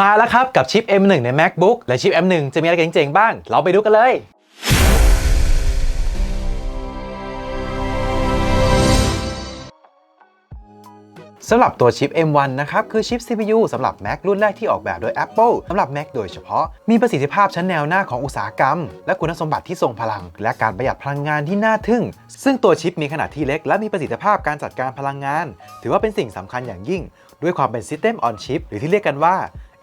มาแล้วครับกับชิป M1 ใน MacBook และชิป M1 จะมีอะไรเจ๋งๆบ้าง เราไปดูกันเลยสำหรับตัวชิป M1 นะครับ คือชิป CPU สำหรับ Mac รุ่นแรกที่ออกแบบโดย Apple สำหรับ Mac โดยเฉพาะ มีประสิทธิภาพชั้นแนวหน้าของอุตสาหกรรม และคุณสมบัติที่ทรงพลัง และการประหยัดพลังงานที่น่าทึ่ง ซึ่งตัวชิปมีขนาดที่เล็ก และมีประสิทธิภาพการจัดการพลังงาน ถือว่าเป็นสิ่งสำคัญอย่างยิ่ง ด้วยความเป็น System on Chip หรือที่เรียกกันว่า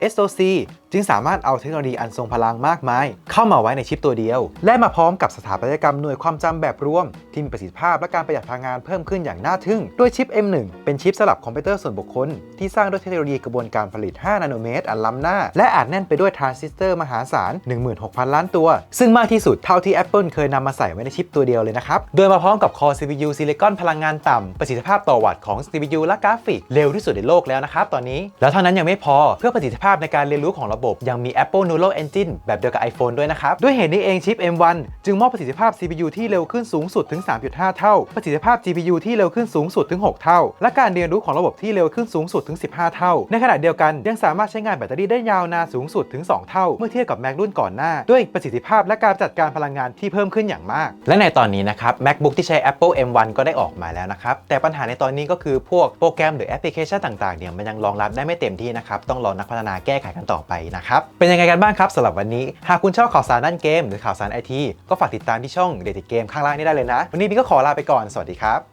SoC จึงสามารถเอาเทคโนโลยีอันทรงพลังมากมาย เข้ามาไว้ในชิปตัวเดียว และมาพร้อมกับสถาปัตยกรรมหน่วยความจำแบบรวม ที่มีประสิทธิภาพและการประหยัดพลังงานเพิ่มขึ้นอย่างน่าทึ่งด้วยชิป M1 เป็นชิปสำหรับคอมพิวเตอร์ส่วนบุคคล ที่สร้างด้วยเทคโนโลยีกระบวนการผลิต 5 นาโนเมตร อันล้ำหน้า และอาจแน่นไปด้วยทรานซิสเตอร์มหาศาล 16,000 ล้านตัว ซึ่งมากที่สุดเท่าที่ Apple เคยนำมาใส่ไว้ในชิปตัวเดียวเลยนะครับ โดยมาพร้อมกับ Core CPU Silicon พลังงานต่ำประสิทธิภาพต่อวัตต์ของ CPU และกราฟิกเร็วที่สุดในโลกแล้วนะครับตอนนี้แล้วเท่านั้นยังไม่พอเพื่อประสิทธิภาพในการเรียนรู้ของระบบยังมี Apple Neural Engine แบบเดียวกับ iPhone ด้วยนะครับ ด้วยเหตุนี้เองชิป M1 จึงมอบประสิทธิภาพ CPU ที่เร็วขึ้นสูงสุดถึง 3.5 เท่า ประสิทธิภาพ GPU ที่เร็วขึ้นสูงสุดถึง 6 เท่า และการเรียนรู้ของระบบที่เร็วขึ้นสูงสุดถึง 15 เท่า ในขณะเดียวกันยังสามารถใช้งานแบตเตอรี่ได้ยาวนานสูงสุดถึง 2 เท่า เมื่อเทียบกับ Mac รุ่นก่อนหน้า ด้วยประสิทธิภาพและการจัดการพลังงานที่เพิ่มขึ้นอย่างมาก และในตอนนี้นะครับ MacBook ที่ใช้ Apple M1 ก็ได้ออกมาแล้วนะครับแต่ปัญหาในตอนนี้ก็คือพวกโปรแกรมหรือแอปพลิเคชันต่างๆเนี่ยมันยังรองรับได้ไม่เต็มที่นะครับต้องรอนักพัฒนาแก้ไขกันต่อไปนะครับ เป็นยังไงกันบ้างครับสำหรับวันนี้ หากคุณชอบข่าวสารด้านเกม หรือข่าวสารไอทีก็ฝากติดตามที่ช่องเดติเกมข้างล่างนี้ได้เลยนะ วันนี้พี่ก็ขอลาไปก่อน สวัสดีครับ